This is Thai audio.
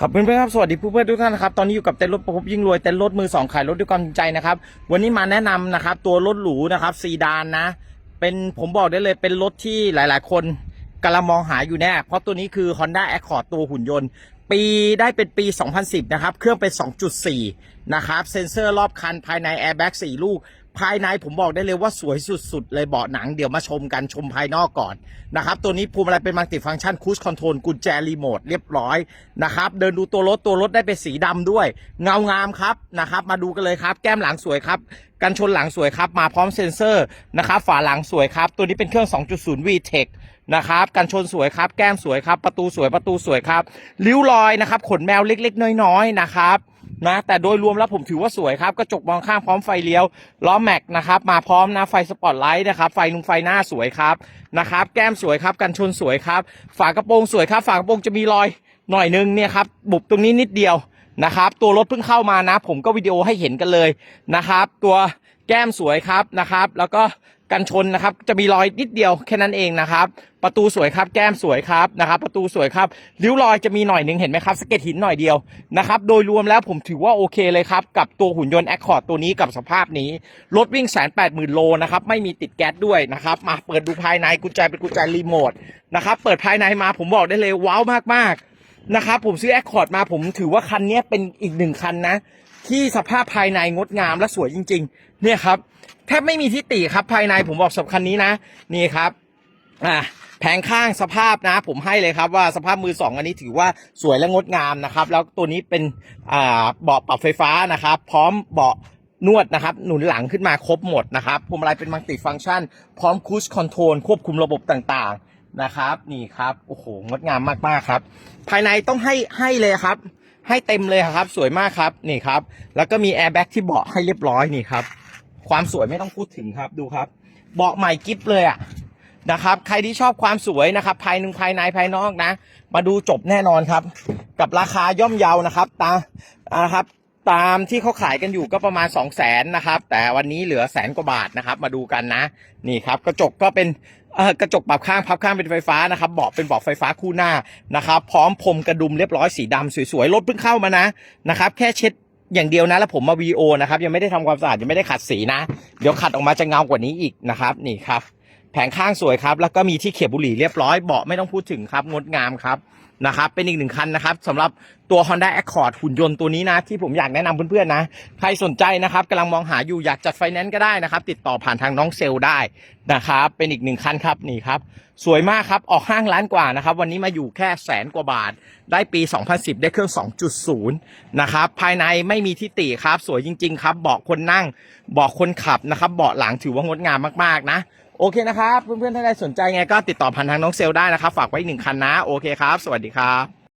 ครับเพื่อนๆครับสวัสดีเพื่อนทุกท่านนะครับตอนนี้อยู่กับเต็นท์รถประพบยิ่งรวยเต็นท์รถมือสองขายรถด้วยความจริงใจนะครับวันนี้มาแนะนำนะครับตัวรถหรูนะครับซีดานนะ เป็นผมบอกได้เลยเป็นรถที่หลายๆ คนกำลังมองหาอยู่แน่ เพราะตัวนี้คือ Honda Accord ตัวหุ่นยนต์ ปีได้เป็นปี 2010 นะครับ เครื่องเป็น 2.4 นะครับ เซ็นเซอร์รอบคันภายใน Airbag 4ลูก ภายในผมบอกได้เลยว่าสวยสุดๆ เลยเบาะหนังเดี๋ยวมาชมกันชมภายนอกก่อนนะครับตัวนี้ภูมิอะไรเป็นมัลติฟังก์ชันคูสคอนโทรลกุญแจรีโมทเรียบร้อยนะครับเดินดูตัวรถตัวรถได้เป็นสีดำด้วย เงางามครับนะครับมาดูกันเลยครับ แก้มหลังสวยครับกันชนหลังสวยครับ มาพร้อมเซ็นเซอร์นะครับฝาหลังสวยครับ ตัวนี้เป็นเครื่อง 2.0 VTEC นะครับกันชนสวยครับ แก้มสวยครับ ประตูสวยประตูสวยครับริ้วรอยนะครับ ขนแมวเล็กๆ น้อยๆนะครับ นะ แต่โดยรวมแล้วผมถือว่าสวยครับ กระจกมองข้างพร้อมไฟเลี้ยว ล้อแม็กนะครับ มาพร้อมนะ ไฟสปอตไลท์นะครับ ไฟนุงไฟหน้าสวยครับ นะครับ แก้มสวยครับ กันชนสวยครับ ฝากระโปรงสวยครับ ฝากระโปรงจะมีรอยหน่อยนึงเนี่ยครับ บุบตรงนี้นิดเดียวนะครับ ตัวรถเพิ่งเข้ามานะ ผมก็วิดีโอให้เห็นกันเลยนะครับ ตัว แก้มสวยครับนะครับ แล้วก็กันชนนะครับ จะมีรอยนิดเดียวแค่นั้นเองนะครับ ประตูสวยครับ แก้มสวยครับนะครับ ประตูสวยครับริ้วรอยจะมีหน่อยหนึงเห็นไหมครับสะเก็ตหินหน่อยเดียวนะครับ โดยรวมแล้วผมถือว่าโอเคเลยครับ กับตัวหุ่นยนต์แอคคอร์ดตัวนี้กับสภาพนี้ รถวิ่งแสนแปดหมื่นโลนะครับ ไม่มีติดแก๊สด้วยนะครับ มาเปิดดูภายในกุญแจเป็นกุญแจรีโมทนะครับ เปิดภายในมาผมบอกได้เลยว้าวมากๆ นะครับผมซื้อแอคคอร์ดมาผมถือว่าคันนี้เป็นอีกหนึ่งคันนะ ที่สภาพภายในงดงามและสวยจริง ๆ เนี่ยครับแทบไม่มีที่ติครับภายในผมบอกสำหรับคันนี้นะ นี่ครับอ่าแผงข้างสภาพนะ ผมให้เลยครับว่าสภาพมือสองอันนี้ถือว่าสวยและงดงามนะครับ แล้วตัวนี้เป็นอ่าเบาะปรับไฟฟ้านะครับ พร้อมเบาะนวดนะครับ หนุนหลังขึ้นมาครบหมดนะครับพวงมาลัยเป็นมัลติฟังก์ชัน พร้อมคูชคอนโทรลควบคุมระบบต่างๆ นะครับ นี่ครับโอ้โหงดงามมากๆครับ ภายในต้องให้ให้เลยครับ ให้เต็มเลยครับ สวยมากครับนี่ครับ แล้วก็มีแอร์แบ็กที่เบาะให้เรียบร้อยนี่ครับ ความสวยไม่ต้องพูดถึงครับดูครับเบาะใหม่กิฟเลยอะนะครับ ใครที่ชอบความสวยนะครับ ภายในภายในภายนอกนะ มาดูจบแน่นอนครับ กับราคาย่อมเยานะครับ ตามนะครับ ตามที่เขาขายกันอยู่ก็ประมาณ 2 0 0แสนนะครับ แต่วันนี้เหลือแสนกว่าบาทนะครับ มาดูกันนะ นี่ครับ กระจกก็เป็น กระจกปรับข้างพับข้างเป็นไฟฟ้านะครับเบาะเป็นเบาะไฟฟ้าคู่หน้านะครับ พร้อมพรมกระดุมเรียบร้อยสีดำสวยๆรถเพิ่งเข้ามานะนะครับ แค่เช็ดอย่างเดียวนะแล้วผมมาวีโอนะครับยังไม่ได้ทำความสะอาดยังไม่ได้ขัดสีนะ เดี๋ยวขัดออกมาจะเงากว่านี้อีกนะครับนี่ครับ แผงข้างสวยครับ แล้วก็มีที่เขียบบุหรี่เรียบร้อยเบาะไม่ต้องพูดถึงครับงดงามครับ นะครับเป็นอีกหนึ่งคันนะครับสำหรับตัว Honda Accord หุ่นยนต์ตัวนี้นะที่ผมอยากแนะนำเพื่อนๆนะ ใครสนใจนะครับกำลังมองหาอยู่อยากจัดไฟแนนซ์ก็ได้นะครับ ติดต่อผ่านทางน้องเซลได้นะครับเป็นอีกหนึ่งคันครับนี่ครับ สวยมากครับออกห้างล้านกว่านะครับ วันนี้มาอยู่แค่แสนกว่าบาท ได้ปี 2010 ได้เครื่อง 2.0 นะครับภายในไม่มีที่ติครับ สวยจริง ๆ ครับเบาะคนนั่งเบาะคนขับนะครับเบาะหลังถือว่างดงามมากๆนะ โอเคนะครับ เพื่อนๆท่านใดสนใจไงก็ติดต่อผ่านทางน้องเซลได้นะครับ ฝากไว้หนึ่งคันนะ โอเคครับ สวัสดีครับ